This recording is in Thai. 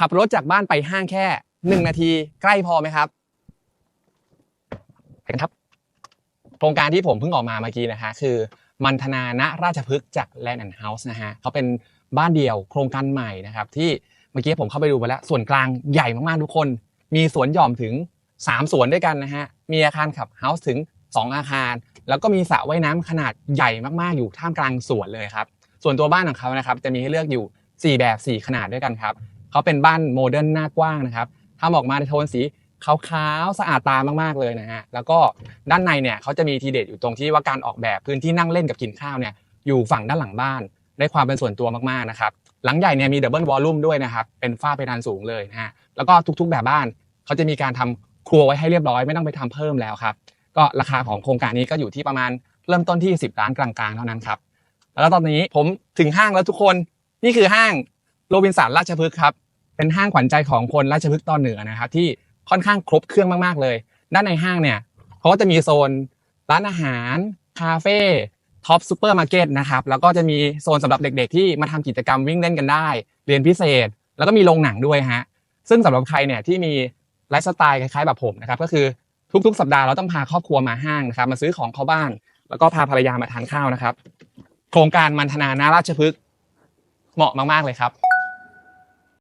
ขับรถจากบ้านไปห้างแค่หนึ่งนาทีใกล้พอไหมครับไปกันครับ โครงการที่ผมเพิ่งออกมาเมื่อกี้นะฮะคือมันธนาณราชพฤกษ์จาก Land and House นะฮะเขาเป็นบ้านเดี่ยวโครงการใหม่นะครับ ที่เมื่อกี้ผมเข้าไปดูไปแล้ว ส่วนกลางใหญ่มากๆทุกคน มีสวนหย่อมถึง 3 สวนด้วยกันนะฮะมีอาคารขับเฮาส์ถึง 2 อาคาร แล้วก็มีสระว่ายน้ำขนาดใหญ่มากๆอยู่ท่ามกลางสวนเลยครับส่วนตัวบ้านของเขานะครับจะมีให้เลือกอยู่ 4 แบบ 4 ขนาดด้วยกันครับ เขาเป็นบ้านโมเดิร์นหน้ากว้างนะครับทำออกมาในโทนสีขาวๆสะอาดตามากๆเลยนะฮะแล้วก็ด้านในเนี่ยเขาจะมีทีเด็ดอยู่ตรงที่ว่าการออกแบบพื้นที่นั่งเล่นกับกินข้าวเนี่ยอยู่ฝั่งด้านหลังบ้านได้ความเป็นส่วนตัวมากๆนะครับหลังใหญ่เนี่ยมีดับเบิลวอลลุ่มด้วยนะครับเป็นฝ้าเพดานสูงเลยนะฮะแล้วก็ทุกๆแบบบ้านเขาจะมีการทำครัวไว้ให้เรียบร้อยไม่ต้องไปทำเพิ่มแล้วครับก็ราคาของโครงการนี้ก็อยู่ที่ประมาณเริ่มต้นที่ 10 ล้านกลางๆ เท่านั้นครับแล้วตอนนี้ผมถึงห้างแล้วทุกคนนี่คือห้างโรบินสันราชพฤกษ์ครับ เป็นห้างขวัญใจของคนราชพฤกษ์ตอนเหนือนะครับที่ค่อนข้างครบเครื่องมากๆเลย ด้านในห้างเนี่ยเขาก็จะมีโซนร้านอาหาร คาเฟ่ท็อปซูเปอร์มาร์เก็ตนะครับแล้วก็จะมีโซนสำหรับเด็กๆ ที่มาทำกิจกรรมวิ่งเล่นกันได้ เรียนพิเศษ แล้วก็มีโรงหนังด้วยฮะซึ่งสำหรับใครเนี่ยที่มีไลฟ์สไตล์คล้ายๆแบบผมนะครับก็คือทุกๆ สัปดาห์เราต้องพาครอบครัวมาห้างนะครับมาซื้อของเข้าบ้าน แล้วก็พาภรรยามาทานข้าวนะครับ โครงการมันธนานาราชพฤกษ์เหมาะมากๆเลยครับ